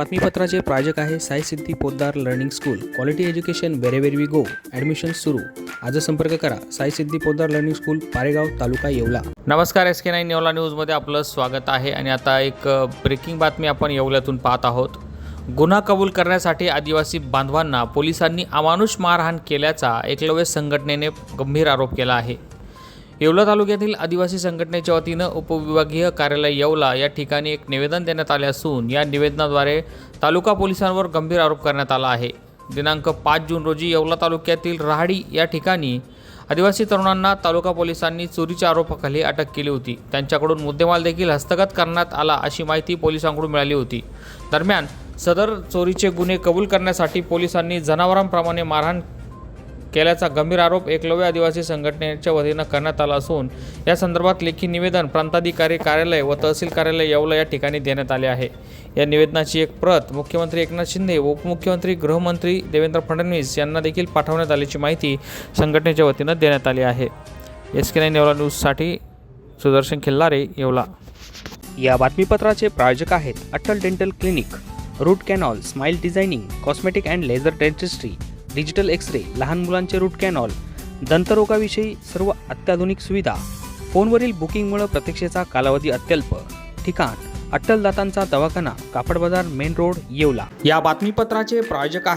बातमीपत्राचे प्रायोजक आहे Sai Siddhi Poddar learning school. Quality education wherever we go admission सुरू. आज संपर्क करा. Sai Siddhi Poddar learning school Paregaon taluka Yeola. नमस्कार एस के नाईन येवला न्यूजमध्ये आपलं स्वागत आहे आणि आता एक ब्रेकिंग बातमी आपण येवल्यातून पाहत आहोत. गुन्हा कबूल करण्यासाठी आदिवासी बांधवांना पोलिसांनी अमानुष मारहाण केल्याचा एकलव्य संघटनेने गंभीर आरोप केला आहे. येवला तालुक्यातील आदिवासी संघटनेच्या वतीनं उपविभागीय कार्यालय येवला या ठिकाणी एक निवेदन देण्यात आले असून या निवेदनाद्वारे तालुका पोलिसांवर गंभीर आरोप करण्यात आला आहे. दिनांक पाच जून रोजी येवला तालुक्यातील राहाडी या ठिकाणी आदिवासी तरुणांना तालुका पोलिसांनी चोरीच्या आरोपाखाली अटक केली होती. त्यांच्याकडून मुद्देमाल देखील हस्तगत करण्यात आला अशी माहिती पोलिसांकडून मिळाली होती. दरम्यान सदर चोरीचे गुन्हे कबूल करण्यासाठी पोलिसांनी जनावरांप्रमाणे मारहाण केल्याचा गंभीर आरोप एकलव्य आदिवासी संघटनेच्या वतीनं करण्यात आला असून या संदर्भात लेखी निवेदन प्रांताधिकारी कार्यालय व तहसील कार्यालय येवला या ठिकाणी देण्यात आले आहे. या निवेदनाची एक प्रत मुख्यमंत्री एकनाथ शिंदे व उपमुख्यमंत्री गृहमंत्री देवेंद्र फडणवीस यांना देखील पाठवण्यात आल्याची माहिती संघटनेच्या वतीनं देण्यात आली आहे. एस के नाईन येवला न्यूजसाठी सुदर्शन खिल्लारे येवला. या बातमीपत्राचे प्रायोजक आहेत Atal dental clinic root canal smile designing cosmetic and laser dentistry digital X ray लहान मुलांचे रूट कॅनॉल दंतरोगाविषयी सर्व अत्याधुनिक सुविधा. फोनवरील बुकिंगमुळे प्रतीक्षेचा कालावधी अत्यल्प. ठिकाण अट्टल दातांचा दवाखाना कापड बाजार मेन रोड येवला. या बातमीपत्राचे प्रायोजक आहेत